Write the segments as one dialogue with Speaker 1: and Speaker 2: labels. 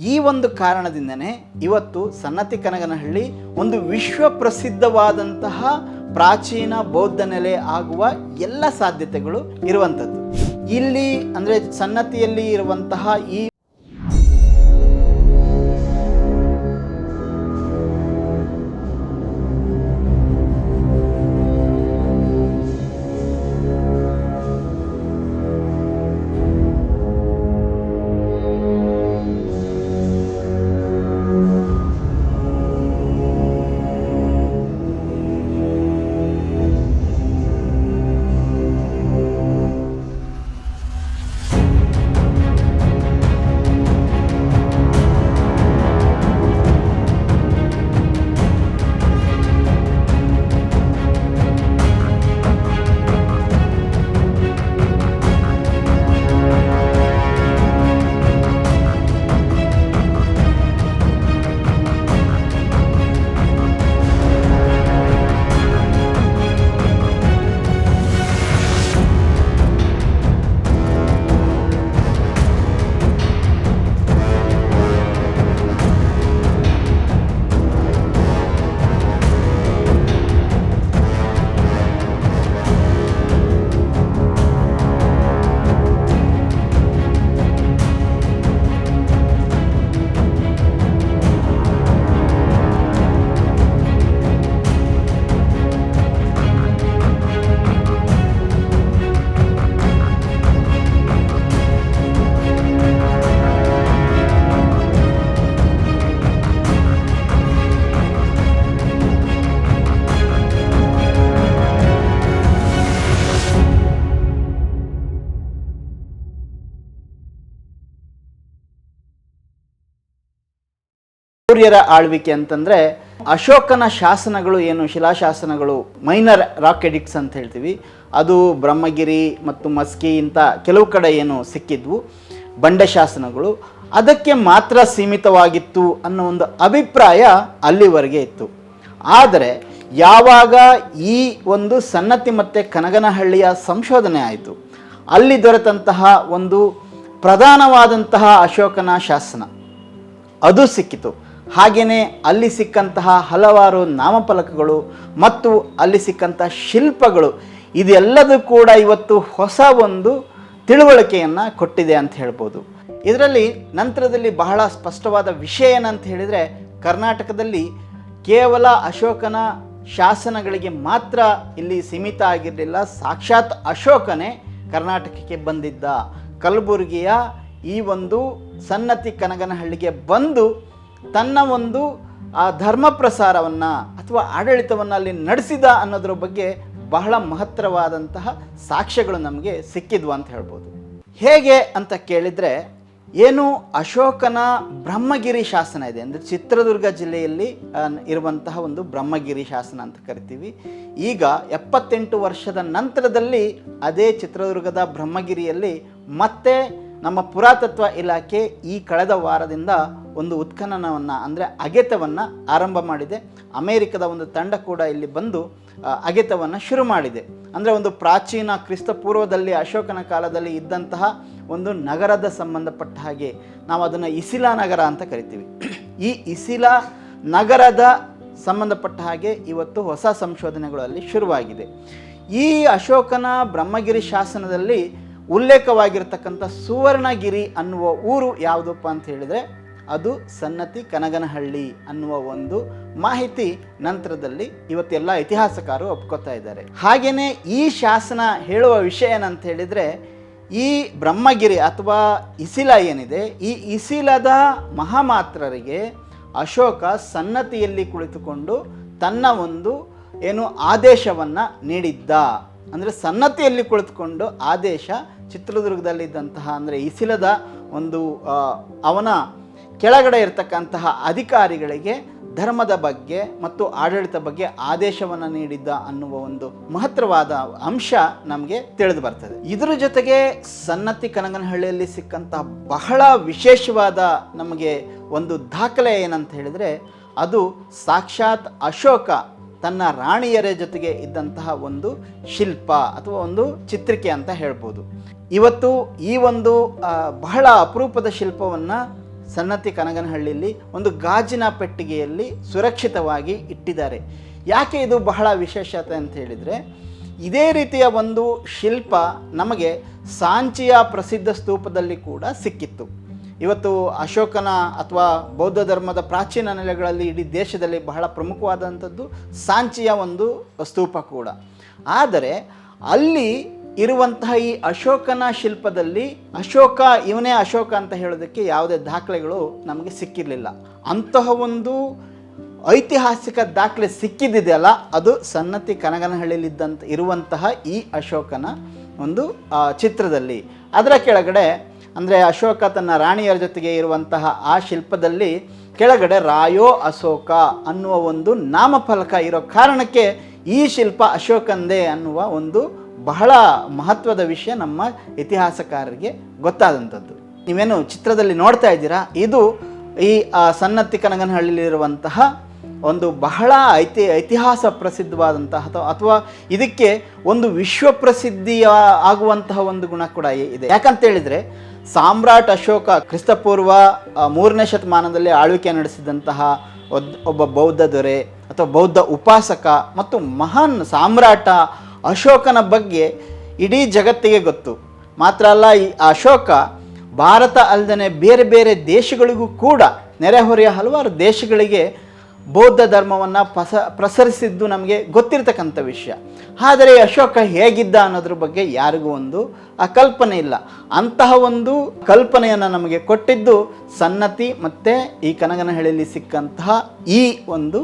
Speaker 1: ಈ ಒಂದು ಕಾರಣದಿಂದನೇ ಇವತ್ತು ಸನ್ನತಿ ಕನಗನಹಳ್ಳಿ ಒಂದು ವಿಶ್ವ ಪ್ರಸಿದ್ಧವಾದಂತಹ ಪ್ರಾಚೀನ ಬೌದ್ಧ ನೆಲೆ ಆಗುವ ಎಲ್ಲ ಸಾಧ್ಯತೆಗಳು ಇರುವಂಥದ್ದು. ಇಲ್ಲಿ ಅಂದರೆ ಸನ್ನತಿಯಲ್ಲಿ ಇರುವಂತಹ ಈ ಸೂರ್ಯರ ಆಳ್ವಿಕೆ ಅಂತಂದ್ರೆ ಅಶೋಕನ ಶಾಸನಗಳು ಏನು? ಶಿಲಾಶಾಸನಗಳು, ಮೈನರ್ ರಾಕ್ ಎಡಿಕ್ಟ್ಸ್ ಅಂತ ಹೇಳ್ತೀವಿ. ಅದು ಬ್ರಹ್ಮಗಿರಿ ಮತ್ತು ಮಸ್ಕಿ ಇಂಥ ಕೆಲವು ಕಡೆ ಏನು ಸಿಕ್ಕಿದ್ವು, ಬಂಡೆ ಶಾಸನಗಳು. ಅದಕ್ಕೆ ಮಾತ್ರ ಸೀಮಿತವಾಗಿತ್ತು ಅನ್ನೋ ಒಂದು ಅಭಿಪ್ರಾಯ ಅಲ್ಲಿವರೆಗೆ ಇತ್ತು. ಆದರೆ ಯಾವಾಗ ಈ ಒಂದು ಸನ್ನತಿ ಮತ್ತು ಕನಗನಹಳ್ಳಿಯ ಸಂಶೋಧನೆ ಆಯಿತು, ಅಲ್ಲಿ ದೊರೆತಂತಹ ಒಂದು ಪ್ರಧಾನವಾದಂತಹ ಅಶೋಕನ ಶಾಸನ ಅದು ಸಿಕ್ಕಿತು. ಹಾಗೆಯೇ ಅಲ್ಲಿ ಸಿಕ್ಕಂತಹ ಹಲವಾರು ನಾಮಫಲಕಗಳು ಮತ್ತು ಅಲ್ಲಿ ಸಿಕ್ಕಂತಹ ಶಿಲ್ಪಗಳು, ಇದೆಲ್ಲದೂ ಕೂಡ ಇವತ್ತು ಹೊಸ ಒಂದು ತಿಳುವಳಿಕೆಯನ್ನು ಕೊಟ್ಟಿದೆ ಅಂತ ಹೇಳ್ಬೋದು. ಇದರಲ್ಲಿ ನಂತರದಲ್ಲಿ ಬಹಳ ಸ್ಪಷ್ಟವಾದ ವಿಷಯ ಏನಂತ ಹೇಳಿದರೆ, ಕರ್ನಾಟಕದಲ್ಲಿ ಕೇವಲ ಅಶೋಕನ ಶಾಸನಗಳಿಗೆ ಮಾತ್ರ ಇಲ್ಲಿ ಸೀಮಿತ ಆಗಿರಲಿಲ್ಲ, ಸಾಕ್ಷಾತ್ ಅಶೋಕನೇ ಕರ್ನಾಟಕಕ್ಕೆ ಬಂದಿದ್ದ. ಕಲಬುರಗಿಯ ಈ ಒಂದು ಸನ್ನತಿ ಕನಗನಹಳ್ಳಿಗೆ ಬಂದು ತನ್ನ ಒಂದು, ಆ ಧರ್ಮ ಪ್ರಸಾರವನ್ನು ಅಥವಾ ಆಡಳಿತವನ್ನು ಅಲ್ಲಿ ನಡೆಸಿದ ಅನ್ನೋದ್ರ ಬಗ್ಗೆ ಬಹಳ ಮಹತ್ತರವಾದಂತಹ ಸಾಕ್ಷ್ಯಗಳು ನಮಗೆ ಸಿಕ್ಕಿದ್ವು ಅಂತ ಹೇಳ್ಬೋದು. ಹೇಗೆ ಅಂತ ಕೇಳಿದರೆ, ಏನು ಅಶೋಕನ ಬ್ರಹ್ಮಗಿರಿ ಶಾಸನ ಇದೆ. ಅಂದರೆ ಚಿತ್ರದುರ್ಗ ಜಿಲ್ಲೆಯಲ್ಲಿ ಇರುವಂತಹ ಒಂದು ಬ್ರಹ್ಮಗಿರಿ ಶಾಸನ ಅಂತ ಕರಿತೀವಿ. ಈಗ ಎಪ್ಪತ್ತೆಂಟು ವರ್ಷದ ನಂತರದಲ್ಲಿ ಅದೇ ಚಿತ್ರದುರ್ಗದ ಬ್ರಹ್ಮಗಿರಿಯಲ್ಲಿ ಮತ್ತೆ ನಮ್ಮ ಪುರಾತತ್ವ ಇಲಾಖೆ ಈ ಕಳೆದ ವಾರದಿಂದ ಒಂದು ಉತ್ಖನನವನ್ನು, ಅಂದರೆ ಅಗೆತವನ್ನು ಆರಂಭ ಮಾಡಿದೆ. ಅಮೇರಿಕದ ಒಂದು ತಂಡ ಕೂಡ ಇಲ್ಲಿ ಬಂದು ಅಗೆತವನ್ನು ಶುರು ಮಾಡಿದೆ. ಅಂದರೆ ಒಂದು ಪ್ರಾಚೀನ ಕ್ರಿಸ್ತ ಪೂರ್ವದಲ್ಲಿ, ಅಶೋಕನ ಕಾಲದಲ್ಲಿ ಇದ್ದಂತಹ ಒಂದು ನಗರದ ಸಂಬಂಧಪಟ್ಟ ಹಾಗೆ ನಾವು ಅದನ್ನು ಇಸಿಲಾ ನಗರ ಅಂತ ಕರಿತೀವಿ. ಈ ಇಸಿಲಾ ನಗರದ ಸಂಬಂಧಪಟ್ಟ ಹಾಗೆ ಇವತ್ತು ಹೊಸ ಸಂಶೋಧನೆಗಳಲ್ಲಿ ಶುರುವಾಗಿದೆ. ಈ ಅಶೋಕನ ಬ್ರಹ್ಮಗಿರಿ ಶಾಸನದಲ್ಲಿ ಉಲ್ಲೇಖವಾಗಿರ್ತಕ್ಕಂಥ ಸುವರ್ಣಗಿರಿ ಅನ್ನುವ ಊರು ಯಾವುದಪ್ಪ ಅಂತ ಹೇಳಿದರೆ ಅದು ಸನ್ನತಿ ಕನಗನಹಳ್ಳಿ ಅನ್ನುವ ಒಂದು ಮಾಹಿತಿ ನಂತರದಲ್ಲಿ ಇವತ್ತೆಲ್ಲ ಇತಿಹಾಸಕಾರರು ಒಪ್ಕೋತಾ ಇದ್ದಾರೆ. ಹಾಗೆಯೇ ಈ ಶಾಸನ ಹೇಳುವ ವಿಷಯ ಏನಂತ ಹೇಳಿದರೆ ಈ ಬ್ರಹ್ಮಗಿರಿ ಅಥವಾ ಇಸಿಲ ಏನಿದೆ, ಈ ಇಸಿಲದ ಮಹಾಮಾತ್ರರಿಗೆ ಅಶೋಕ ಸನ್ನತಿಯಲ್ಲಿ ಕುಳಿತುಕೊಂಡು ತನ್ನ ಒಂದು ಏನು ಆದೇಶವನ್ನು ನೀಡಿದ್ದ. ಅಂದರೆ ಸನ್ನತಿಯಲ್ಲಿ ಕುಳಿತುಕೊಂಡು ಆದೇಶ ಚಿತ್ರದುರ್ಗದಲ್ಲಿದ್ದಂತಹ ಅಂದರೆ ಇಸಿಲದ ಒಂದು ಅವನ ಕೆಳಗಡೆ ಇರತಕ್ಕಂತಹ ಅಧಿಕಾರಿಗಳಿಗೆ ಧರ್ಮದ ಬಗ್ಗೆ ಮತ್ತು ಆಡಳಿತ ಬಗ್ಗೆ ಆದೇಶವನ್ನು ನೀಡಿದ್ದ ಅನ್ನುವ ಒಂದು ಮಹತ್ತರವಾದ ಅಂಶ ನಮಗೆ ತಿಳಿದು ಬರ್ತದೆ. ಇದರ ಜೊತೆಗೆ ಸನ್ನತಿ ಕನಗನಹಳ್ಳಿಯಲ್ಲಿ ಸಿಕ್ಕಂತಹ ಬಹಳ ವಿಶೇಷವಾದ ನಮಗೆ ಒಂದು ದಾಖಲೆ ಏನಂತ ಹೇಳಿದರೆ ಅದು ಸಾಕ್ಷಾತ್ ಅಶೋಕ ತನ್ನ ರಾಣಿಯರ ಜೊತೆಗೆ ಇದ್ದಂತಹ ಒಂದು ಶಿಲ್ಪ ಅಥವಾ ಒಂದು ಚಿತ್ರಿಕೆ ಅಂತ ಹೇಳ್ಬೋದು. ಇವತ್ತು ಈ ಒಂದು ಬಹಳ ಅಪರೂಪದ ಶಿಲ್ಪವನ್ನು ಸನ್ನತಿ ಕನಗನಹಳ್ಳಿಯಲ್ಲಿ ಒಂದು ಗಾಜಿನ ಪೆಟ್ಟಿಗೆಯಲ್ಲಿ ಸುರಕ್ಷಿತವಾಗಿ ಇಟ್ಟಿದ್ದಾರೆ. ಯಾಕೆ ಇದು ಬಹಳ ವಿಶೇಷತೆ ಅಂತ ಹೇಳಿದರೆ, ಇದೇ ರೀತಿಯ ಒಂದು ಶಿಲ್ಪ ನಮಗೆ ಸಾಂಚಿಯ ಪ್ರಸಿದ್ಧ ಸ್ತೂಪದಲ್ಲಿ ಕೂಡ ಸಿಕ್ಕಿತ್ತು. ಇವತ್ತು ಅಶೋಕನ ಅಥವಾ ಬೌದ್ಧ ಧರ್ಮದ ಪ್ರಾಚೀನ ನೆಲೆಗಳಲ್ಲಿ ಇಡೀ ದೇಶದಲ್ಲಿ ಬಹಳ ಪ್ರಮುಖವಾದಂಥದ್ದು ಸಾಂಚಿಯ ಒಂದು ಸ್ತೂಪ ಕೂಡ. ಆದರೆ ಅಲ್ಲಿ ಇರುವಂತಹ ಈ ಅಶೋಕನ ಶಿಲ್ಪದಲ್ಲಿ ಅಶೋಕ ಇವನೇ ಅಶೋಕ ಅಂತ ಹೇಳೋದಕ್ಕೆ ಯಾವುದೇ ದಾಖಲೆಗಳು ನಮಗೆ ಸಿಕ್ಕಿರಲಿಲ್ಲ. ಅಂತಹ ಒಂದು ಐತಿಹಾಸಿಕ ದಾಖಲೆ ಸಿಕ್ಕಿದ್ದಿದೆಯಲ್ಲ ಅದು ಸನ್ನತಿ ಕನಗನಹಳ್ಳಿಯಲ್ಲಿದ್ದಂಥ ಇರುವಂತಹ ಈ ಅಶೋಕನ ಒಂದು ಚಿತ್ರದಲ್ಲಿ. ಅದರ ಕೆಳಗಡೆ ಅಂದರೆ ಅಶೋಕ ತನ್ನ ರಾಣಿಯರ ಜೊತೆಗೆ ಇರುವಂತಹ ಆ ಶಿಲ್ಪದಲ್ಲಿ ಕೆಳಗಡೆ ರಾಯೋ ಅಶೋಕ ಅನ್ನುವ ಒಂದು ನಾಮಫಲಕ ಇರೋ ಕಾರಣಕ್ಕೆ ಈ ಶಿಲ್ಪ ಅಶೋಕಂದೇ ಅನ್ನುವ ಒಂದು ಬಹಳ ಮಹತ್ವದ ವಿಷಯ ನಮ್ಮ ಇತಿಹಾಸಕಾರರಿಗೆ ಗೊತ್ತಾದಂಥದ್ದು. ನೀವೇನು ಚಿತ್ರದಲ್ಲಿ ನೋಡ್ತಾ ಇದ್ದೀರಾ? ಇದು ಈ ಸನ್ನತ್ತಿ ಸನ್ನತಿ ಕನಗನಹಳ್ಳಿಯಲ್ಲಿರುವಂತಹ ಒಂದು ಬಹಳ ಐತಿ ಇತಿಹಾಸ ಪ್ರಸಿದ್ಧವಾದಂತಹ ಅಥವಾ ಅಥವಾ ಇದಕ್ಕೆ ಒಂದು ವಿಶ್ವ ಪ್ರಸಿದ್ಧಿಯ ಆಗುವಂತಹ ಒಂದು ಗುಣ ಕೂಡ ಇದೆ. ಯಾಕಂತ ಹೇಳಿದರೆ ಸಾಮ್ರಾಟ್ ಅಶೋಕ ಕ್ರಿಸ್ತಪೂರ್ವ ಮೂರನೇ ಶತಮಾನದಲ್ಲಿ ಆಳ್ವಿಕೆ ನಡೆಸಿದಂತಹ ಒಬ್ಬ ಬೌದ್ಧ ದೊರೆ ಅಥವಾ ಬೌದ್ಧ ಉಪಾಸಕ ಮತ್ತು ಮಹಾನ್ ಸಾಮ್ರಾಟ ಅಶೋಕನ ಬಗ್ಗೆ ಇಡೀ ಜಗತ್ತಿಗೆ ಗೊತ್ತು. ಮಾತ್ರ ಅಲ್ಲ, ಈ ಅಶೋಕ ಭಾರತ ಅಲ್ಲದೆ ಬೇರೆ ಬೇರೆ ದೇಶಗಳಿಗೂ ಕೂಡ ನೆರೆಹೊರೆಯ ಹಲವಾರು ದೇಶಗಳಿಗೆ ಬೌದ್ಧ ಧರ್ಮವನ್ನು ಪಸ, ಪ್ರಸರಿಸಿದ್ದು ನಮಗೆ ಗೊತ್ತಿರತಕ್ಕಂಥ ವಿಷಯ. ಆದರೆ ಅಶೋಕ ಹೇಗಿದ್ದ ಅನ್ನೋದ್ರ ಬಗ್ಗೆ ಯಾರಿಗೂ ಒಂದು ಆ ಕಲ್ಪನೆ ಇಲ್ಲ. ಅಂತಹ ಒಂದು ಕಲ್ಪನೆಯನ್ನು ನಮಗೆ ಕೊಟ್ಟಿದ್ದು ಸನ್ನತಿ ಮತ್ತು ಈ ಕನಗನಹಳ್ಳಿಯಲ್ಲಿ ಸಿಕ್ಕಂತಹ ಈ ಒಂದು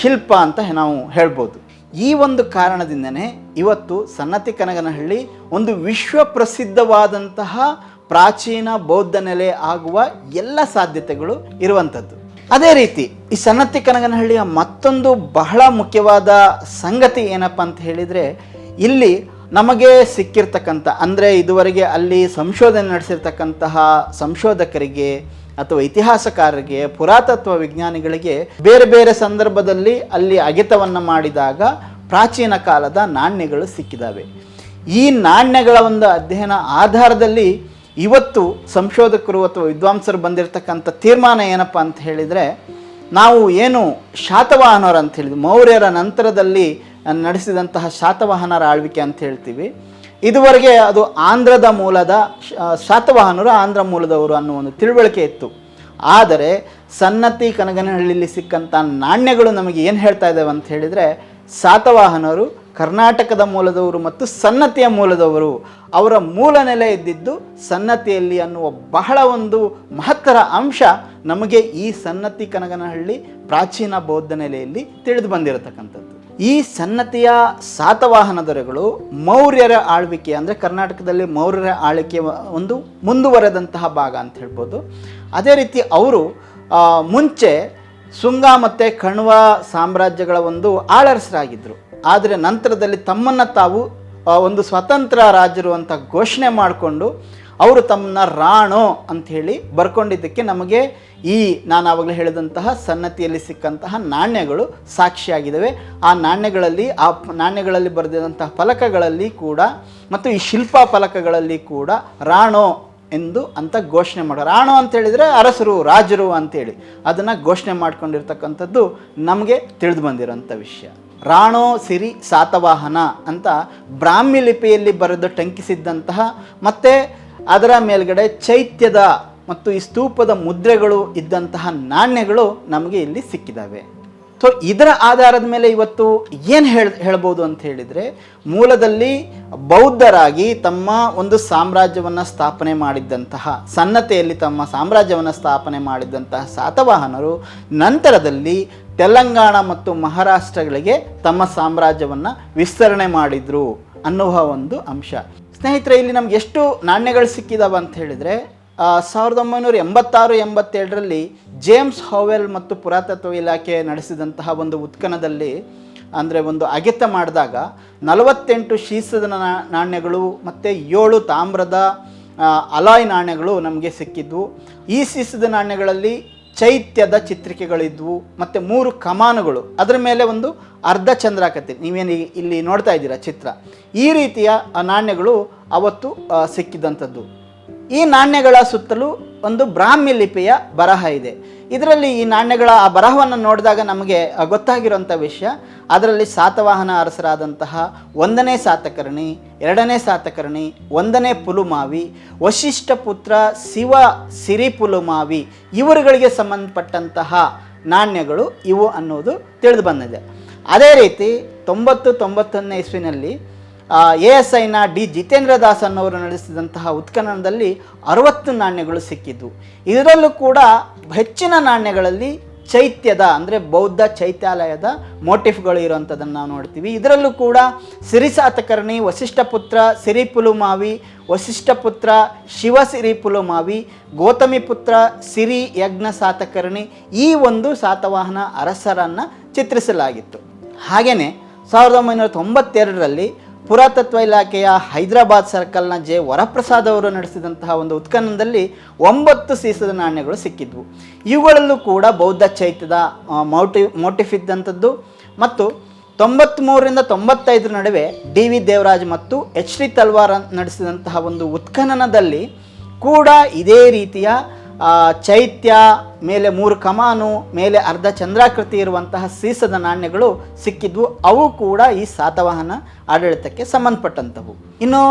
Speaker 1: ಶಿಲ್ಪ ಅಂತ ನಾವು ಹೇಳ್ಬೋದು. ಈ ಒಂದು ಕಾರಣದಿಂದನೇ ಇವತ್ತು ಸನ್ನತಿ ಕನಗನಹಳ್ಳಿ ಒಂದು ವಿಶ್ವ ಪ್ರಸಿದ್ಧವಾದಂತಹ ಪ್ರಾಚೀನ ಬೌದ್ಧ ನೆಲೆ ಆಗುವ ಎಲ್ಲ ಸಾಧ್ಯತೆಗಳು ಇರುವಂಥದ್ದು. ಅದೇ ರೀತಿ ಈ ಸನ್ನತಿ ಕನಗನಹಳ್ಳಿಯ ಮತ್ತೊಂದು ಬಹಳ ಮುಖ್ಯವಾದ ಸಂಗತಿ ಏನಪ್ಪ ಅಂತ ಹೇಳಿದರೆ, ಇಲ್ಲಿ ನಮಗೆ ಸಿಕ್ಕಿರ್ತಕ್ಕಂಥ, ಅಂದರೆ ಇದುವರೆಗೆ ಅಲ್ಲಿ ಸಂಶೋಧನೆ ನಡೆಸಿರ್ತಕ್ಕಂತಹ ಸಂಶೋಧಕರಿಗೆ ಅಥವಾ ಇತಿಹಾಸಕಾರರಿಗೆ, ಪುರಾತತ್ವ ವಿಜ್ಞಾನಿಗಳಿಗೆ ಬೇರೆ ಬೇರೆ ಸಂದರ್ಭದಲ್ಲಿ ಅಲ್ಲಿ ಅಗೆತವನ್ನು ಮಾಡಿದಾಗ ಪ್ರಾಚೀನ ಕಾಲದ ನಾಣ್ಯಗಳು ಸಿಕ್ಕಿದ್ದಾವೆ ಈ ನಾಣ್ಯಗಳ ಒಂದು ಅಧ್ಯಯನ ಆಧಾರದಲ್ಲಿ ಇವತ್ತು ಸಂಶೋಧಕರು ಅಥವಾ ವಿದ್ವಾಂಸರು ಬಂದಿರತಕ್ಕಂಥ ತೀರ್ಮಾನ ಏನಪ್ಪ ಅಂತ ಹೇಳಿದರೆ, ನಾವು ಏನು ಶಾತವಾಹನರು ಅಂತ ಹೇಳಿದ್ವಿ. ಮೌರ್ಯರ ನಂತರದಲ್ಲಿ ನಡೆಸಿದಂತಹ ಶಾತವಾಹನರ ಆಳ್ವಿಕೆ ಅಂತ ಹೇಳ್ತೀವಿ. ಇದುವರೆಗೆ ಅದು ಆಂಧ್ರದ ಮೂಲದ ಶಾತವಾಹನರು ಆಂಧ್ರ ಮೂಲದವರು ಅನ್ನೋ ಒಂದು ತಿಳುವಳಿಕೆ ಇತ್ತು. ಆದರೆ ಸನ್ನತಿ ಕನಗನಹಳ್ಳಿಯಲ್ಲಿ ಸಿಕ್ಕಂಥ ನಾಣ್ಯಗಳು ನಮಗೆ ಏನು ಹೇಳ್ತಾ ಇದ್ದಾವೆ ಅಂತ ಹೇಳಿದರೆ, ಶಾತವಾಹನರು ಕರ್ನಾಟಕದ ಮೂಲದವರು ಮತ್ತು ಸನ್ನತಿಯ ಮೂಲದವರು ಅವರ ಮೂಲ ನೆಲೆ ಇದ್ದಿದ್ದು ಸನ್ನತಿಯಲ್ಲಿ ಅನ್ನುವ ಬಹಳ ಒಂದು ಮಹತ್ತರ ಅಂಶ ನಮಗೆ ಈ ಸನ್ನತಿ ಕನಗನಹಳ್ಳಿ ಪ್ರಾಚೀನ ಬೌದ್ಧ ನೆಲೆಯಲ್ಲಿ ತಿಳಿದು ಬಂದಿರತಕ್ಕಂಥದ್ದು. ಈ ಸನ್ನತಿಯ ಸಾತವಾಹನ ದೊರೆಗಳು ಮೌರ್ಯರ ಆಳ್ವಿಕೆ ಅಂದರೆ ಕರ್ನಾಟಕದಲ್ಲಿ ಮೌರ್ಯರ ಆಳ್ವಿಕೆ ಒಂದು ಮುಂದುವರೆದಂತಹ ಭಾಗ ಅಂತ ಹೇಳ್ಬೋದು. ಅದೇ ರೀತಿ ಅವರು ಮುಂಚೆ ಶುಂಗ ಮತ್ತು ಕಣ್ವ ಸಾಮ್ರಾಜ್ಯಗಳ ಒಂದು ಆಳರಸರಾಗಿದ್ದರು ಆದರೆ ನಂತರದಲ್ಲಿ ತಮ್ಮನ್ನು ತಾವು ಒಂದು ಸ್ವತಂತ್ರ ರಾಜರು ಅಂತ ಘೋಷಣೆ ಮಾಡಿಕೊಂಡು ಅವರು ತಮ್ಮನ್ನ ರಾಣೋ ಅಂಥೇಳಿ ಬರ್ಕೊಂಡಿದ್ದಕ್ಕೆ ನಮಗೆ ಈ ನಾನು ಆವಾಗಲೇ ಹೇಳಿದಂತಹ ಸನ್ನತಿಯಲ್ಲಿ ಸಿಕ್ಕಂತಹ ನಾಣ್ಯಗಳು ಸಾಕ್ಷಿಯಾಗಿದ್ದಾವೆ. ಆ ನಾಣ್ಯಗಳಲ್ಲಿ ಆ ನಾಣ್ಯಗಳಲ್ಲಿ ಬರೆದಿದಂತಹ ಫಲಕಗಳಲ್ಲಿ ಕೂಡ ಮತ್ತು ಈ ಶಿಲ್ಪ ಫಲಕಗಳಲ್ಲಿ ಕೂಡ ರಾಣೋ ಎಂದು ಅಂತ ಘೋಷಣೆ ಮಾಡೋ, ರಾಣೋ ಅಂತ ಹೇಳಿದರೆ ಅರಸರು, ರಾಜರು ಅಂತೇಳಿ ಅದನ್ನು ಘೋಷಣೆ ಮಾಡ್ಕೊಂಡಿರ್ತಕ್ಕಂಥದ್ದು ನಮಗೆ ತಿಳಿದು ಬಂದಿರೋಂಥ ವಿಷಯ. ರಾಣೋ ಸಿರಿ ಸಾತವಾಹನ ಅಂತ ಬ್ರಾಹ್ಮಿ ಲಿಪಿಯಲ್ಲಿ ಬರೆದು ಟಂಕಿಸಿದ್ದಂತಹ ಮತ್ತು ಅದರ ಮೇಲ್ಗಡೆ ಚೈತ್ಯದ ಮತ್ತು ಈ ಸ್ತೂಪದ ಮುದ್ರೆಗಳು ಇದ್ದಂತಹ ನಾಣ್ಯಗಳು ನಮಗೆ ಇಲ್ಲಿ ಸಿಕ್ಕಿದ್ದಾವೆ ಸೊ ಇದರ ಆಧಾರದ ಮೇಲೆ ಇವತ್ತು ಏನು ಹೇಳ, ಹೇಳ್ಬೋದು ಅಂತ ಹೇಳಿದರೆ ಮೂಲದಲ್ಲಿ ಬೌದ್ಧರಾಗಿ ತಮ್ಮ ಒಂದು ಸಾಮ್ರಾಜ್ಯವನ್ನು ಸ್ಥಾಪನೆ ಮಾಡಿದ್ದಂತಹ, ಸನ್ನತೆಯಲ್ಲಿ ತಮ್ಮ ಸಾಮ್ರಾಜ್ಯವನ್ನು ಸ್ಥಾಪನೆ ಮಾಡಿದ್ದಂತಹ ಸಾತವಾಹನರು ನಂತರದಲ್ಲಿ ತೆಲಂಗಾಣ ಮತ್ತು ಮಹಾರಾಷ್ಟ್ರಗಳಿಗೆ ತಮ್ಮ ಸಾಮ್ರಾಜ್ಯವನ್ನು ವಿಸ್ತರಣೆ ಮಾಡಿದರು ಅನ್ನುವ ಒಂದು ಅಂಶ. ಸ್ನೇಹಿತರೆ, ಇಲ್ಲಿ ನಮ್ಗೆ ಎಷ್ಟು ನಾಣ್ಯಗಳು ಸಿಕ್ಕಿದಾವ ಅಂತ ಹೇಳಿದರೆ ಸಾವಿರದ ಒಂಬೈನೂರ ಎಂಬತ್ತಾರು, ಎಂಬತ್ತೇಳರಲ್ಲಿ ಜೇಮ್ಸ್ ಹಾವೆಲ್ ಮತ್ತು ಪುರಾತತ್ವ ಇಲಾಖೆ ನಡೆಸಿದಂತಹ ಒಂದು ಉತ್ಖನದಲ್ಲಿ, ಅಂದರೆ ಒಂದು ಅಗೆತ ಮಾಡಿದಾಗ ನಲವತ್ತೆಂಟು ಶೀಸದ ನಾಣ್ಯಗಳು ಮತ್ತು ಏಳು ತಾಮ್ರದ ಅಲಾಯ್ ನಾಣ್ಯಗಳು ನಮಗೆ ಸಿಕ್ಕಿದ್ವು. ಈ ಸೀಸದ ನಾಣ್ಯಗಳಲ್ಲಿ ಚೈತ್ಯದ ಚಿತ್ರಿಕೆಗಳಿದ್ವು, ಮತ್ತು ಮೂರು ಕಮಾನುಗಳು. ಅದರ ಮೇಲೆ ಒಂದು ಅರ್ಧ ಚಂದ್ರಾಕೃತಿ. ನೀವೇನು ಇಲ್ಲಿ ನೋಡ್ತಾ ಇದ್ದೀರಾ ಚಿತ್ರ. ಈ ರೀತಿಯ ನಾಣ್ಯಗಳು ಅವತ್ತು ಸಿಕ್ಕಿದಂಥದ್ದು. ಈ ನಾಣ್ಯಗಳ ಸುತ್ತಲೂ ಒಂದು ಬ್ರಾಹ್ಮಿ ಲಿಪಿಯ ಬರಹ ಇದೆ. ಇದರಲ್ಲಿ ಈ ನಾಣ್ಯಗಳ ಆ ಬರಹವನ್ನು ನೋಡಿದಾಗ ನಮಗೆ ಗೊತ್ತಾಗಿರುವಂಥ ವಿಷಯ, ಅದರಲ್ಲಿ ಸಾತವಾಹನ ಅರಸರಾದಂತಹ ಒಂದನೇ ಸಾತಕರ್ಣಿ, ಎರಡನೇ ಸಾತಕರ್ಣಿ, ಒಂದನೇ ಪುಲುಮಾವಿ, ವಶಿಷ್ಠ ಪುತ್ರ ಶಿವ ಸಿರಿ ಪುಲುಮಾವಿ ಇವರುಗಳಿಗೆ ಸಂಬಂಧಪಟ್ಟಂತಹ ನಾಣ್ಯಗಳು ಇವು ಅನ್ನೋದು ತಿಳಿದು ಬಂದಿದೆ. ಅದೇ ರೀತಿ ತೊಂಬತ್ತು ತೊಂಬತ್ತೊಂದನೇ ಇಸ್ವಿನಲ್ಲಿ ಎ ಎಸ್ ಐನ ಡಿ ಜಿತೇಂದ್ರ ದಾಸ್ ಅನ್ನೋರು ನಡೆಸಿದಂತಹ ಉತ್ಖನನದಲ್ಲಿ ಅರವತ್ತು ನಾಣ್ಯಗಳು ಸಿಕ್ಕಿದ್ದು. ಇದರಲ್ಲೂ ಕೂಡ ಹೆಚ್ಚಿನ ನಾಣ್ಯಗಳಲ್ಲಿ ಚೈತ್ಯದ, ಅಂದರೆ ಬೌದ್ಧ ಚೈತ್ಯಾಲಯದ ಮೋಟಿಫ್ಗಳು ಇರುವಂಥದ್ದನ್ನು ನಾವು ನೋಡ್ತೀವಿ. ಇದರಲ್ಲೂ ಕೂಡ ಸಿರಿಸಾತಕರ್ಣಿ, ವಸಿಷ್ಠ ಪುತ್ರ ಸಿರಿಪುಲುಮಾವಿ, ವಸಿಷ್ಠ ಪುತ್ರ ಶಿವ ಸಿರಿಪುಲುಮಾವಿ ಗೌತಮಿ ಪುತ್ರ ಸಿರಿ ಯಜ್ಞ ಸಾತಕರ್ಣಿ ಈ ಒಂದು ಸಾತವಾಹನ ಅರಸರನ್ನು ಚಿತ್ರಿಸಲಾಗಿತ್ತು. ಹಾಗೆಯೇ ಸಾವಿರದ ಒಂಬೈನೂರ ತೊಂಬತ್ತೆರಡರಲ್ಲಿ ಪುರಾತತ್ವ ಇಲಾಖೆಯ ಹೈದರಾಬಾದ್ ಸರ್ಕಲ್ನ ಜೆ ವರಪ್ರಸಾದ್ ಅವರು ನಡೆಸಿದಂತಹ ಒಂದು ಉತ್ಖನನದಲ್ಲಿ ಒಂಬತ್ತು ಸೀಸದ ನಾಣ್ಯಗಳು ಸಿಕ್ಕಿದ್ವು. ಇವುಗಳಲ್ಲೂ ಕೂಡ ಬೌದ್ಧ ಚೈತ್ಯದ ಮೋಟಿ, ಮೋಟಿಫ್ ಇದ್ದಂಥದ್ದು ಮತ್ತು ತೊಂಬತ್ತ್ಮೂರರಿಂದ ತೊಂಬತ್ತೈದರ ನಡುವೆ ಡಿ ವಿ ದೇವರಾಜ್ ಮತ್ತು ಎಚ್ ಡಿ ತಲ್ವಾರ್ ನಡೆಸಿದಂತಹ ಒಂದು ಉತ್ಖನನದಲ್ಲಿ ಕೂಡ ಇದೇ ರೀತಿಯ ಚೈತ್ಯ, ಮೇಲೆ ಮೂರು ಕಮಾನು, ಮೇಲೆ ಅರ್ಧ ಚಂದ್ರಾಕೃತಿ ಇರುವಂತಹ ಸೀಸದ ನಾಣ್ಯಗಳು ಸಿಕ್ಕಿದ್ವು. ಅವು ಕೂಡ ಈ ಸಾತವಾಹನ ಆಡಳಿತಕ್ಕೆ ಸಂಬಂಧಪಟ್ಟಂಥವು ಇನ್ನು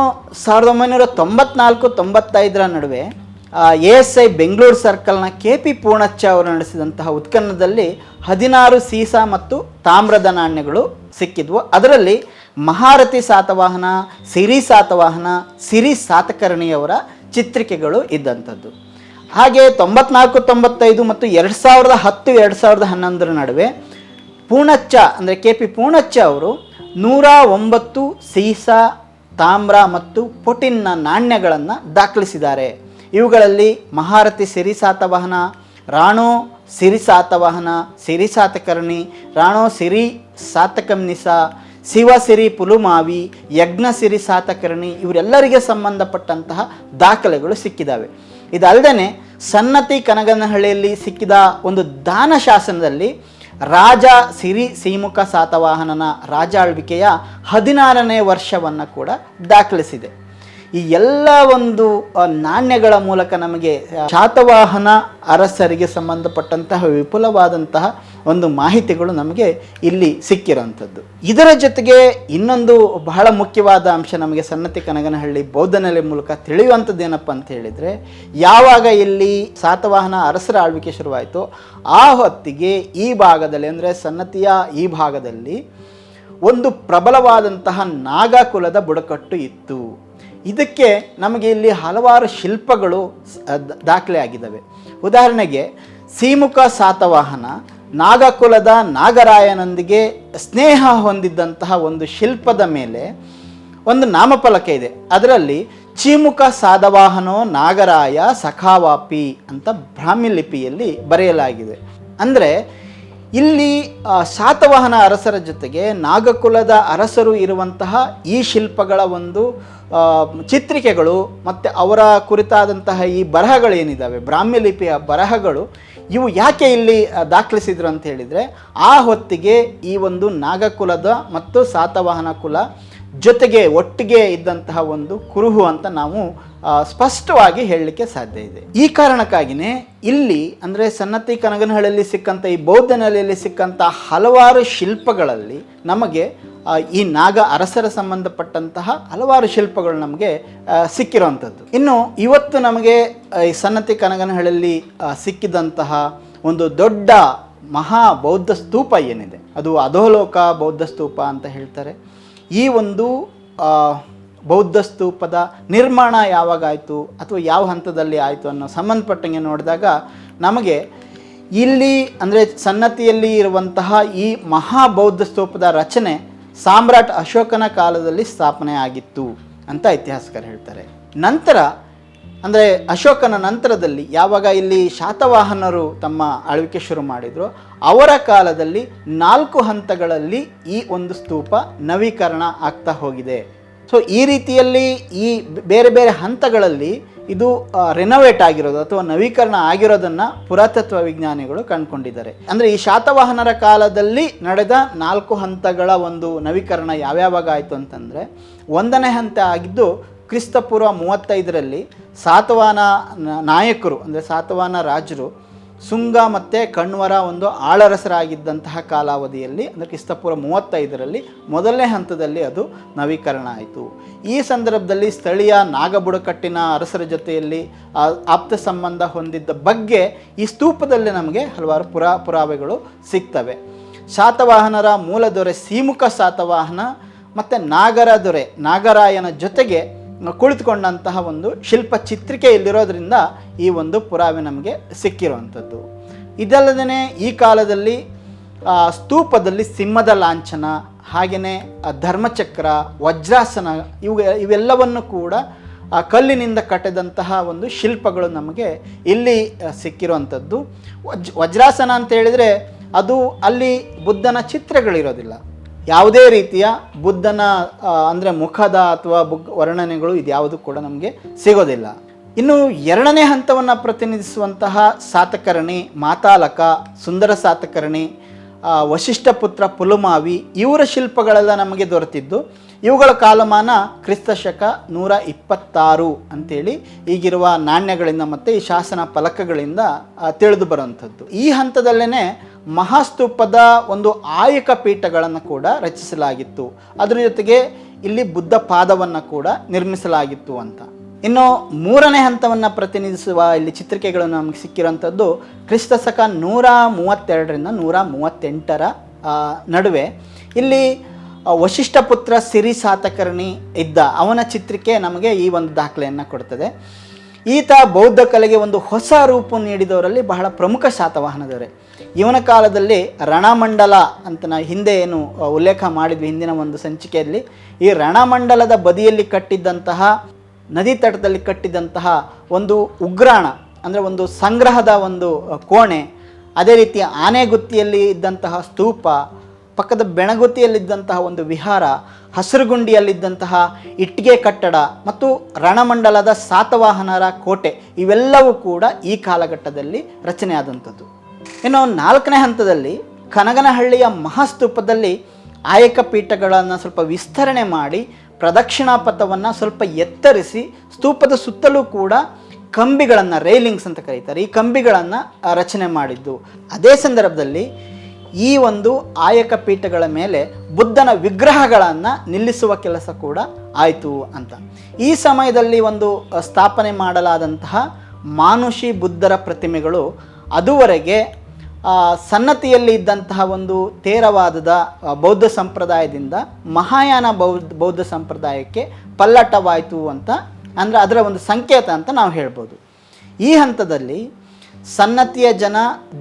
Speaker 1: ಸಾವಿರದ ಒಂಬೈನೂರ ತೊಂಬತ್ನಾಲ್ಕು ತೊಂಬತ್ತೈದರ ನಡುವೆ ಎ ಎಸ್ ಐ ಬೆಂಗಳೂರು ಸರ್ಕಲ್ನ ಕೆ ಪಿ ಪೂರ್ಣಚ್ಚ ಅವರು ನಡೆಸಿದಂತಹ ಉತ್ಖನ್ನದಲ್ಲಿ ಹದಿನಾರು ಸೀಸ ಮತ್ತು ತಾಮ್ರದ ನಾಣ್ಯಗಳು ಸಿಕ್ಕಿದ್ವು. ಅದರಲ್ಲಿ ಮಹಾರಥಿ ಸಾತವಾಹನ, ಸಿರಿ ಸಾತವಾಹನ, ಸಿರಿ ಸಾತಕರ್ಣಿಯವರ ಚಿತ್ರಿಕೆಗಳು ಇದ್ದಂಥದ್ದು. ಹಾಗೆ ತೊಂಬತ್ನಾಲ್ಕು, ತೊಂಬತ್ತೈದು ಮತ್ತು ಎರಡು ಸಾವಿರದ ಹತ್ತು, ಎರಡು ಸಾವಿರದ ಹನ್ನೊಂದರ ನಡುವೆ ಪೂಣಚ್ಚ ಅಂದರೆ ಕೆ ಪಿ ಪೂಣಚ್ಚ ಅವರು ನೂರ ಒಂಬತ್ತು ಸೀಸ, ತಾಮ್ರ ಮತ್ತು ಪೊಟಿನ್ನ ನಾಣ್ಯಗಳನ್ನು ದಾಖಲಿಸಿದ್ದಾರೆ. ಇವುಗಳಲ್ಲಿ ಮಹಾರಥಿ ಸಿರಿ ಸಾತವಾಹನ ರಾಣೋ ಸಿರಿ ಸಿರಿಸಾತಕರ್ಣಿ ಸಿರಿ ಸಾತಕರ್ಣಿ ರಾಣೋ ಸಿರಿ ಸಾತಕಂನಿಸ ಶಿವ ಸಿರಿ ಪುಲುಮಾವಿ, ಯಜ್ಞ ಸಿರಿ ಸಾತಕರ್ಣಿ ಇವರೆಲ್ಲರಿಗೆ ಸಂಬಂಧಪಟ್ಟಂತಹ ದಾಖಲೆಗಳು ಸಿಕ್ಕಿದ್ದಾವೆ ಇದಲ್ಲದೆ ಸನ್ನತಿ ಕನಗನಹಳ್ಳಿಯಲ್ಲಿ ಸಿಕ್ಕಿದ ಒಂದು ದಾನ ಶಾಸನದಲ್ಲಿ ರಾಜ ಸಿರಿ ಸೀಮುಖ ಸಾತವಾಹನನ ರಾಜಾಳ್ವಿಕೆಯ ಹದಿನಾರನೇ ವರ್ಷವನ್ನು ಕೂಡ ದಾಖಲಿಸಿದೆ. ಈ ಎಲ್ಲ ಒಂದು ನಾಣ್ಯಗಳ ಮೂಲಕ ನಮಗೆ ಶಾತವಾಹನ ಅರಸರಿಗೆ ಸಂಬಂಧಪಟ್ಟಂತಹ ವಿಪುಲವಾದಂತಹ ಒಂದು ಮಾಹಿತಿಗಳು ನಮಗೆ ಇಲ್ಲಿ ಸಿಕ್ಕಿರೋಂಥದ್ದು ಇದರ ಜೊತೆಗೆ ಇನ್ನೊಂದು ಬಹಳ ಮುಖ್ಯವಾದ ಅಂಶ ನಮಗೆ ಸನ್ನತಿ ಕನಗನಹಳ್ಳಿ ಬೌದ್ಧನೆಲೆ ಮೂಲಕ ತಿಳಿಯುವಂಥದ್ದು ಏನಪ್ಪ ಅಂತ ಹೇಳಿದರೆ, ಯಾವಾಗ ಇಲ್ಲಿ ಸಾತವಾಹನ ಅರಸರ ಆಳ್ವಿಕೆ ಶುರುವಾಯಿತು ಆ ಹೊತ್ತಿಗೆ ಈ ಭಾಗದಲ್ಲಿ, ಅಂದರೆ ಸನ್ನತಿಯ ಈ ಭಾಗದಲ್ಲಿ ಒಂದು ಪ್ರಬಲವಾದಂತಹ ನಾಗಾ ಕುಲದ ಬುಡಕಟ್ಟು ಇತ್ತು. ಇದಕ್ಕೆ ನಮಗೆ ಇಲ್ಲಿ ಹಲವಾರು ಶಿಲ್ಪಗಳು ದಾಖಲೆ ಆಗಿದ್ದಾವೆ. ಉದಾಹರಣೆಗೆ, ಸೀಮುಖ ಸಾತವಾಹನ, ನಾಗಕುಲದ ನಾಗರಾಯನೊಂದಿಗೆ ಸ್ನೇಹ ಹೊಂದಿದ್ದಂತಹ ಒಂದು ಶಿಲ್ಪದ ಮೇಲೆ ಒಂದು ನಾಮಫಲಕ ಇದೆ. ಅದರಲ್ಲಿ, ಚೀಮುಖ ಸಾದವಾಹನೋ ನಾಗರಾಯ ಸಖಾವಾಪಿ ಅಂತ ಬ್ರಾಹ್ಮಿ ಲಿಪಿಯಲ್ಲಿ ಬರೆಯಲಾಗಿದೆ. ಅಂದರೆ ಇಲ್ಲಿ ಶಾತವಾಹನ ಅರಸರ ಜೊತೆಗೆ ನಾಗಕುಲದ ಅರಸರು ಇರುವಂತಹ ಈ ಶಿಲ್ಪಗಳ ಒಂದು ಚಿತ್ರಿಕೆಗಳು ಮತ್ತು ಅವರ ಕುರಿತಾದಂತಹ ಈ ಬರಹಗಳೇನಿದ್ದಾವೆ ಬ್ರಾಹ್ಮ್ಯ ಲಿಪಿಯ ಬರಹಗಳು, ಇವು ಯಾಕೆ ಇಲ್ಲಿ ದಾಖಲಿಸಿದ್ರು ಅಂತ ಹೇಳಿದರೆ, ಆ ಹೊತ್ತಿಗೆ ಈ ಒಂದು ನಾಗಕುಲದ ಮತ್ತು ಸಾತವಾಹನ ಕುಲ ಜೊತೆಗೆ ಒಟ್ಟಿಗೆ ಇದ್ದಂತಹ ಒಂದು ಕುರುಹು ಅಂತ ನಾವು ಸ್ಪಷ್ಟವಾಗಿ ಹೇಳಲಿಕ್ಕೆ ಸಾಧ್ಯ ಇದೆ. ಈ ಕಾರಣಕ್ಕಾಗಿಯೇ ಇಲ್ಲಿ ಅಂದರೆ ಸನ್ನತಿ ಕನಗನಹಳ್ಳಿಯಲ್ಲಿ ಸಿಕ್ಕಂಥ ಈ ಬೌದ್ಧ ನೆಲೆಯಲ್ಲಿ ಸಿಕ್ಕಂಥ ಹಲವಾರು ಶಿಲ್ಪಗಳಲ್ಲಿ ನಮಗೆ ಈ ನಾಗ ಅರಸರ ಸಂಬಂಧಪಟ್ಟಂತಹ ಹಲವಾರು ಶಿಲ್ಪಗಳು ನಮಗೆ ಸಿಕ್ಕಿರುವಂಥದ್ದು. ಇನ್ನು ಇವತ್ತು ನಮಗೆ ಈ ಸನ್ನತಿ ಕನಗನಹಳ್ಳಿಯಲ್ಲಿ ಸಿಕ್ಕಿದಂತಹ ಒಂದು ದೊಡ್ಡ ಮಹಾ ಬೌದ್ಧ ಸ್ತೂಪ ಏನಿದೆ? ಅದು ಅಧೋಲೋಕ ಬೌದ್ಧ ಸ್ತೂಪ ಅಂತ ಹೇಳ್ತಾರೆ. ಈ ಒಂದು ಬೌದ್ಧ ಸ್ತೂಪದ ನಿರ್ಮಾಣ ಯಾವಾಗ ಆಯಿತು ಅಥವಾ ಯಾವ ಹಂತದಲ್ಲಿ ಆಯಿತು ಅನ್ನೋ ಸಂಬಂಧಪಟ್ಟಂಗೆ ನೋಡಿದಾಗ ನಮಗೆ ಇಲ್ಲಿ ಅಂದರೆ ಸನ್ನತಿಯಲ್ಲಿ ಇರುವಂತಹ ಈ ಮಹಾಬೌದ್ಧ ಸ್ತೂಪದ ರಚನೆ ಸಾಮ್ರಾಟ್ ಅಶೋಕನ ಕಾಲದಲ್ಲಿ ಸ್ಥಾಪನೆ ಆಗಿತ್ತು ಅಂತ ಇತಿಹಾಸಕರು ಹೇಳ್ತಾರೆ. ನಂತರ ಅಂದರೆ ಅಶೋಕನ ನಂತರದಲ್ಲಿ ಯಾವಾಗ ಇಲ್ಲಿ ಶಾತವಾಹನರು ತಮ್ಮ ಆಳ್ವಿಕೆ ಶುರು ಮಾಡಿದ್ರು, ಅವರ ಕಾಲದಲ್ಲಿ ನಾಲ್ಕು ಹಂತಗಳಲ್ಲಿ ಈ ಒಂದು ಸ್ತೂಪ ನವೀಕರಣ ಆಗ್ತಾ ಹೋಗಿದೆ. ಸೊ ಈ ರೀತಿಯಲ್ಲಿ ಈ ಬೇರೆ ಬೇರೆ ಹಂತಗಳಲ್ಲಿ ಇದು ರೆನೋವೇಟ್ ಆಗಿರೋದು ಅಥವಾ ನವೀಕರಣ ಆಗಿರೋದನ್ನು ಪುರಾತತ್ವ ವಿಜ್ಞಾನಿಗಳು ಕಂಡುಕೊಂಡಿದ್ದಾರೆ. ಅಂದರೆ ಈ ಶಾತವಾಹನರ ಕಾಲದಲ್ಲಿ ನಡೆದ ನಾಲ್ಕು ಹಂತಗಳ ಒಂದು ನವೀಕರಣ ಯಾವ್ಯಾವಾಗ ಆಯಿತು ಅಂತಂದರೆ, ಒಂದನೇ ಹಂತ ಆಗಿದ್ದು ಕ್ರಿಸ್ತಪೂರ್ವ ಮೂವತ್ತೈದರಲ್ಲಿ ಸಾತವಾನ ನಾಯಕರು, ಅಂದರೆ ಸಾತವಾನ ರಾಜರು, ಸುಂಗ ಮತ್ತು ಕಣ್ವರ ಒಂದು ಆಳರಸರಾಗಿದ್ದಂತಹ ಕಾಲಾವಧಿಯಲ್ಲಿ, ಅಂದರೆ ಕ್ರಿಸ್ತಪೂರ್ವ ಮೂವತ್ತೈದರಲ್ಲಿ ಮೊದಲನೇ ಹಂತದಲ್ಲಿ ಅದು ನವೀಕರಣ ಆಯಿತು. ಈ ಸಂದರ್ಭದಲ್ಲಿ ಸ್ಥಳೀಯ ನಾಗಬುಡಕಟ್ಟಿನ ಅರಸರ ಜೊತೆಯಲ್ಲಿ ಆಪ್ತ ಸಂಬಂಧ ಹೊಂದಿದ್ದ ಬಗ್ಗೆ ಈ ಸ್ತೂಪದಲ್ಲಿ ನಮಗೆ ಹಲವಾರು ಪುರಾ ಪುರಾವೆಗಳು ಸಿಗ್ತವೆ. ಶಾತವಾಹನರ ಮೂಲ ದೊರೆ ಸೀಮುಖ ಶಾತವಾಹನ ಮತ್ತು ನಾಗರ ದೊರೆ ನಾಗರಾಯನ ಜೊತೆಗೆ ಕುಳಿತುಕೊಂಡಂತಹ ಒಂದು ಶಿಲ್ಪ ಚಿತ್ರಿಕೆ ಇಲ್ಲಿರೋದ್ರಿಂದ ಈ ಒಂದು ಪುರಾವೆ ನಮಗೆ ಸಿಕ್ಕಿರುವಂಥದ್ದು. ಇದಲ್ಲದೇ ಈ ಕಾಲದಲ್ಲಿ ಸ್ತೂಪದಲ್ಲಿ ಸಿಂಹದ ಲಾಂಛನ ಹಾಗೆಯೇ ಧರ್ಮಚಕ್ರ, ವಜ್ರಾಸನ ಇವು, ಇವೆಲ್ಲವನ್ನು ಕೂಡ, ಆ, ಕಲ್ಲಿನಿಂದ ಕಟ್ಟಿದಂತಹ ಒಂದು ಶಿಲ್ಪಗಳು ನಮಗೆ ಇಲ್ಲಿ ಸಿಕ್ಕಿರುವಂಥದ್ದು. ವಜ್, ವಜ್ರಾಸನ ಅಂತ ಹೇಳಿದರೆ ಅದು ಅಲ್ಲಿ ಬುದ್ಧನ ಚಿತ್ರಗಳಿರೋದಿಲ್ಲ. ಯಾವುದೇ ರೀತಿಯ ಬುದ್ಧನ ಅಂದರೆ ಮುಖದ ಅಥವಾ ಬುಗ್ ವರ್ಣನೆಗಳು ಇದ್ಯಾವುದು ಕೂಡ ನಮಗೆ ಸಿಗೋದಿಲ್ಲ. ಇನ್ನು ಎರಡನೇ ಹಂತವನ್ನು ಪ್ರತಿನಿಧಿಸುವಂತಹ ಸಾತಕರ್ಣಿ ಮಾತಾಲಕ ಸುಂದರ ಸಾತಕರ್ಣಿ ಆ, ವಶಿಷ್ಠ ಪುತ್ರ ಪುಲುಮಾವಿ ಇವರ ಶಿಲ್ಪಗಳೆಲ್ಲ ನಮಗೆ ದೊರೆತಿದ್ದು ಇವುಗಳ ಕಾಲಮಾನ ಕ್ರಿಸ್ತ ಶಕ ನೂರ ಇಪ್ಪತ್ತಾರು ಅಂತೇಳಿ ಈಗಿರುವ ನಾಣ್ಯಗಳಿಂದ ಮತ್ತು ಈ ಶಾಸನ ಫಲಕಗಳಿಂದ ತಿಳಿದು ಬರುವಂಥದ್ದು. ಈ ಹಂತದಲ್ಲೇ ಮಹಾಸ್ತೂಪದ ಒಂದು ಆಯಕ ಪೀಠಗಳನ್ನು ಕೂಡ ರಚಿಸಲಾಗಿತ್ತು. ಅದರ ಜೊತೆಗೆ ಇಲ್ಲಿ ಬುದ್ಧ ಪಾದವನ್ನು ಕೂಡ ನಿರ್ಮಿಸಲಾಗಿತ್ತು ಅಂತ. ಇನ್ನು ಮೂರನೇ ಹಂತವನ್ನು ಪ್ರತಿನಿಧಿಸುವ ಇಲ್ಲಿ ಚಿತ್ರಿಕೆಗಳು ನಮಗೆ ಸಿಕ್ಕಿರೋಂಥದ್ದು ಕ್ರಿಸ್ತ ಶಕ ನೂರ ಮೂವತ್ತೆರಡರಿಂದ ನೂರ ಮೂವತ್ತೆಂಟರ ನಡುವೆ. ಇಲ್ಲಿ ವಶಿಷ್ಠ ಪುತ್ರ ಸಿರಿ ಸಾತಕರ್ಣಿ ಇದ್ದ ಅವನ ಚಿತ್ರಕ್ಕೆ ನಮಗೆ ಈ ಒಂದು ದಾಖಲೆಯನ್ನು ಕೊಡ್ತದೆ. ಈತ ಬೌದ್ಧ ಕಲೆಗೆ ಒಂದು ಹೊಸ ರೂಪ ನೀಡಿದವರಲ್ಲಿ ಬಹಳ ಪ್ರಮುಖ ಶಾತವಾಹನದವರೇ. ಇವನ ಕಾಲದಲ್ಲಿ ರಣಮಂಡಲ ಅಂತ ನಾವು ಹಿಂದೆ ಏನು ಉಲ್ಲೇಖ ಮಾಡಿದ್ವಿ ಹಿಂದಿನ ಒಂದು ಸಂಚಿಕೆಯಲ್ಲಿ. ಈ ರಣಮಂಡಲದ ಬದಿಯಲ್ಲಿ ಕಟ್ಟಿದ್ದಂತಹ, ನದಿ ತಟದಲ್ಲಿ ಕಟ್ಟಿದ್ದಂತಹ ಒಂದು ಉಗ್ರಾಣ, ಅಂದರೆ ಒಂದು ಸಂಗ್ರಹದ ಒಂದು ಕೋಣೆ, ಅದೇ ರೀತಿ ಆನೆಗುತ್ತಿಯಲ್ಲಿ ಇದ್ದಂತಹ ಸ್ತೂಪ ಪಕ್ಕದ ಬೆಣಗುತಿಯಲ್ಲಿದ್ದಂತಹ ಒಂದು ವಿಹಾರ, ಹಸಿರುಗುಂಡಿಯಲ್ಲಿದ್ದಂತಹ ಇಟ್ಟಿಗೆ ಕಟ್ಟಡ ಮತ್ತು ರಣಮಂಡಲದ ಸಾತವಾಹನರ ಕೋಟೆ, ಇವೆಲ್ಲವೂ ಕೂಡ ಈ ಕಾಲಘಟ್ಟದಲ್ಲಿ ರಚನೆಯಾದಂಥದ್ದು. ಇನ್ನು ನಾಲ್ಕನೇ ಹಂತದಲ್ಲಿ ಕನಗನಹಳ್ಳಿಯ ಮಹಾಸ್ತೂಪದಲ್ಲಿ ಆಯಕ ಪೀಠಗಳನ್ನು ಸ್ವಲ್ಪ ವಿಸ್ತರಣೆ ಮಾಡಿ ಪ್ರದಕ್ಷಿಣಾ ಪಥವನ್ನು ಸ್ವಲ್ಪ ಎತ್ತರಿಸಿ ಸ್ತೂಪದ ಸುತ್ತಲೂ ಕೂಡ ಕಂಬಿಗಳನ್ನು ರೈಲಿಂಗ್ಸ್ ಅಂತ ಕರೀತಾರೆ, ಈ ಕಂಬಿಗಳನ್ನು ರಚನೆ ಮಾಡಿದ್ದು. ಅದೇ ಸಂದರ್ಭದಲ್ಲಿ ಈ ಒಂದು ಆಯಕ ಪೀಠಗಳ ಮೇಲೆ ಬುದ್ಧನ ವಿಗ್ರಹಗಳನ್ನು ನಿಲ್ಲಿಸುವ ಕೆಲಸ ಕೂಡ ಆಯಿತು ಅಂತ. ಈ ಸಮಯದಲ್ಲಿ ಒಂದು ಸ್ಥಾಪನೆ ಮಾಡಲಾದಂತಹ ಮಾನುಷಿ ಬುದ್ಧರ ಪ್ರತಿಮೆಗಳು ಅದುವರೆಗೆ ಸನ್ನತಿಯಲ್ಲಿ ಇದ್ದಂತಹ ಒಂದು ತೇರವಾದದ ಬೌದ್ಧ ಸಂಪ್ರದಾಯದಿಂದ ಮಹಾಯಾನ ಬೌದ್ಧ ಬೌದ್ಧ ಸಂಪ್ರದಾಯಕ್ಕೆ ಪಲ್ಲಟವಾಯಿತು ಅಂತ, ಅಂದರೆ ಅದರ ಒಂದು ಸಂಕೇತ ಅಂತ ನಾವು ಹೇಳ್ಬೋದು. ಈ ಹಂತದಲ್ಲಿ ಸನ್ನತಿಯ ಜನ,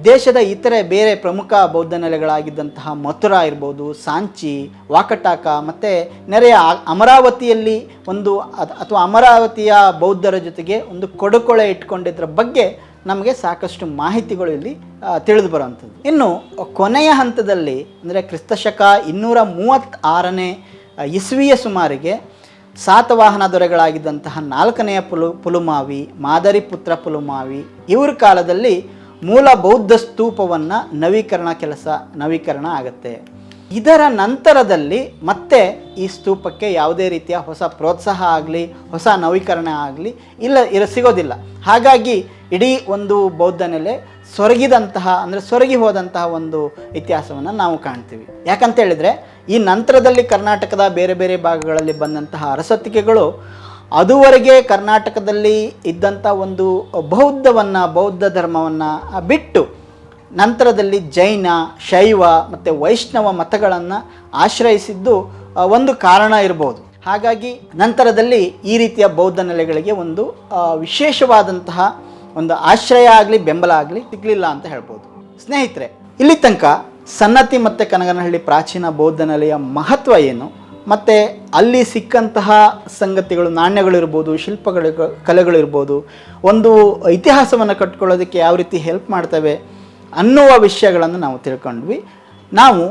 Speaker 1: ದೇಶದ ಇತರೆ ಬೇರೆ ಪ್ರಮುಖ ಬೌದ್ಧ ನೆಲೆಗಳಾಗಿದ್ದಂತಹ ಮಥುರಾ ಇರ್ಬೋದು, ಸಾಂಚಿ, ವಾಕಟಾಕ ಮತ್ತು ನೆರೆಯ ಅಮರಾವತಿಯಲ್ಲಿ ಒಂದು ಅಥ- ಅಥವಾ ಅಮರಾವತಿಯ ಬೌದ್ಧರ ಜೊತೆಗೆ ಒಂದು ಕೊಡುಕೊಳೆ ಇಟ್ಕೊಂಡಿದ್ದರ ಬಗ್ಗೆ ನಮಗೆ ಸಾಕಷ್ಟು ಮಾಹಿತಿಗಳು ಇಲ್ಲಿ ತಿಳಿದು ಬರುವಂಥದ್ದು. ಇನ್ನು ಕೊನೆಯ ಹಂತದಲ್ಲಿ ಅಂದರೆ ಕ್ರಿಸ್ತಶಕ ಇನ್ನೂರ ಮೂವತ್ತಾರನೇ ಇಸ್ವಿಯ ಸುಮಾರಿಗೆ ಸಾತವಾಹನ ದೊರೆಗಳಾಗಿದ್ದಂತಹ ನಾಲ್ಕನೆಯ ಪುಲು ಪುಲುಮಾವಿ, ಮಾದರಿ ಪುತ್ರ ಪುಲುಮಾವಿ, ಇವ್ರ ಕಾಲದಲ್ಲಿ ಮೂಲ ಬೌದ್ಧ ಸ್ತೂಪವನ್ನು ನವೀಕರಣ ಕೆಲಸ, ನವೀಕರಣ ಆಗುತ್ತೆ. ಇದರ ನಂತರದಲ್ಲಿ ಮತ್ತೆ ಈ ಸ್ತೂಪಕ್ಕೆ ಯಾವುದೇ ರೀತಿಯ ಹೊಸ ಪ್ರೋತ್ಸಾಹ ಆಗಲಿ, ಹೊಸ ನವೀಕರಣ ಆಗಲಿ ಇಲ್ಲ, ಇರ ಸಿಗೋದಿಲ್ಲ. ಹಾಗಾಗಿ ಇಡೀ ಒಂದು ಬೌದ್ಧ ನೆಲೆ ಸೊರಗಿದಂತಹ, ಅಂದರೆ ಸೊರಗಿ ಹೋದಂತಹ ಒಂದು ಇತಿಹಾಸವನ್ನು ನಾವು ಕಾಣ್ತೀವಿ. ಯಾಕಂತ ಹೇಳಿದರೆ ಈ ನಂತರದಲ್ಲಿ ಕರ್ನಾಟಕದ ಬೇರೆ ಬೇರೆ ಭಾಗಗಳಲ್ಲಿ ಬಂದಂತಹ ಅರಸತ್ತಿಕೆಗಳು ಅದುವರೆಗೆ ಕರ್ನಾಟಕದಲ್ಲಿ ಇದ್ದಂಥ ಒಂದು ಬೌದ್ಧವನ್ನು, ಬೌದ್ಧ ಧರ್ಮವನ್ನು ಬಿಟ್ಟು ನಂತರದಲ್ಲಿ ಜೈನ, ಶೈವ ಮತ್ತು ವೈಷ್ಣವ ಮತಗಳನ್ನು ಆಶ್ರಯಿಸಿದ್ದು ಒಂದು ಕಾರಣ ಇರಬಹುದು ಹಾಗಾಗಿ ನಂತರದಲ್ಲಿ ಈ ರೀತಿಯ ಬೌದ್ಧ ನೆಲೆಗಳಿಗೆ ಒಂದು ವಿಶೇಷವಾದಂತಹ ಒಂದು ಆಶ್ರಯ ಆಗಲಿ, ಬೆಂಬಲ ಆಗಲಿ ಸಿಗಲಿಲ್ಲ ಅಂತ ಹೇಳ್ಬೋದು. ಸ್ನೇಹಿತರೆ, ಇಲ್ಲಿ ತನಕ ಸನ್ನತಿ ಮತ್ತು ಕನಗನಹಳ್ಳಿ ಪ್ರಾಚೀನ ಬೌದ್ಧ ನೆಲೆಯ ಮಹತ್ವ ಏನು? ಮತ್ತು ಅಲ್ಲಿ ಸಿಕ್ಕಂತಹ ಸಂಗತಿಗಳು, ನಾಣ್ಯಗಳಿರ್ಬೋದು, ಶಿಲ್ಪಗಳು ಕಲೆಗಳಿರ್ಬೋದು, ಒಂದು ಇತಿಹಾಸವನ್ನು ಕಟ್ಕೊಳ್ಳೋದಕ್ಕೆ ಯಾವ ರೀತಿ ಹೆಲ್ಪ್ ಮಾಡ್ತವೆ ಅನ್ನುವ ವಿಷಯಗಳನ್ನು ನಾವು ತಿಳ್ಕೊಂಡ್ವಿ. ನಾವು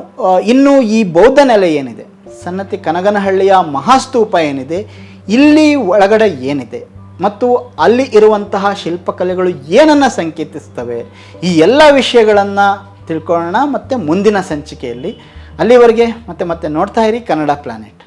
Speaker 1: ಇನ್ನು ಈ ಬೌದ್ಧ ನೆಲೆ ಏನಿದೆ? ಸನ್ನತಿ ಕನಗನಹಳ್ಳಿಯ ಮಹಾಸ್ತೂಪ ಏನಿದೆ? ಇಲ್ಲಿ ಒಳಗಡೆ ಏನಿದೆ? ಮತ್ತು ಅಲ್ಲಿ ಇರುವಂತಹ ಶಿಲ್ಪಕಲೆಗಳು ಏನನ್ನು ಸಂಕೇತಿಸ್ತವೆ? ಈ ಎಲ್ಲ ವಿಷಯಗಳನ್ನು ತಿಳ್ಕೊಳ್ಳೋಣ ಮತ್ತು ಮುಂದಿನ ಸಂಚಿಕೆಯಲ್ಲಿ. ಅಲ್ಲಿವರೆಗೆ ಮತ್ತೆ ಮತ್ತೆ ನೋಡ್ತಾ ಇರಿ ಕನ್ನಡ ಪ್ಲಾನೆಟ್.